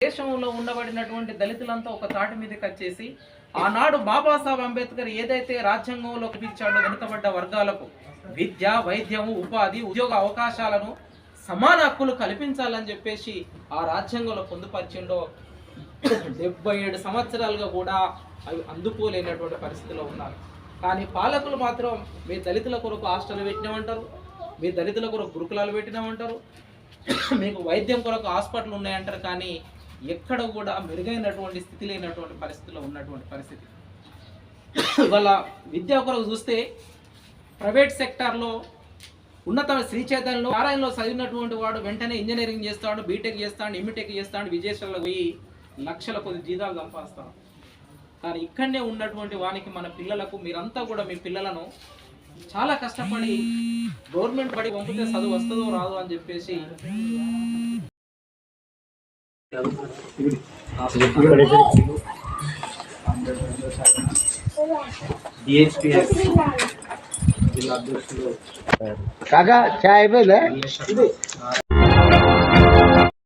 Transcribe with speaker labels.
Speaker 1: దేశంలో ఉండబడినటువంటి దళితులంతా ఒక తాటి మీదకి వచ్చేసి ఆనాడు బాబాసాహెబ్ అంబేద్కర్ ఏదైతే రాజ్యాంగంలో పిలిచాడో వెనుకబడ్డ వర్గాలకు విద్య వైద్యము ఉపాధి ఉద్యోగ అవకాశాలను సమాన హక్కులు కల్పించాలని చెప్పేసి ఆ రాజ్యాంగంలో పొందుపరిచిండో డెబ్బై ఏడు సంవత్సరాలుగా కూడా అవి అందుకోలేనటువంటి పరిస్థితిలో ఉన్నారు. కానీ పాలకులు మాత్రం మీ దళితుల కొరకు హాస్టల్ పెట్టినామంటారు మీ దళితుల కొరకు గురుకులాలు పెట్టినామంటారు మీకు వైద్యం కొరకు హాస్పిటల్ ఉన్నాయంటారు కానీ ఎక్కడ కూడా మెరుగైనటువంటి స్థితి లేనటువంటి పరిస్థితిలో ఉన్నటువంటి పరిస్థితి. ఇవాళ విద్య కొరకు చూస్తే ప్రైవేట్ సెక్టార్లో ఉన్నత శ్రీ చైతన్యంలో నారాయణలో చదివినటువంటి వాడు వెంటనే ఇంజనీరింగ్ చేస్తాడు బీటెక్ చేస్తాడు ఎంటెక్ చేస్తాడు విజయశాలలో పోయి లక్షల కొద్ది జీతాలు సంపాదిస్తాడు. కానీ ఇక్కడనే ఉన్నటువంటి వానికి మన పిల్లలకు మీరంతా కూడా మీ పిల్లలను చాలా కష్టపడి గవర్నమెంట్ బడి పంపితే చదువు వస్తుందో రాదో అని చెప్పేసి
Speaker 2: কাকা চা এবেন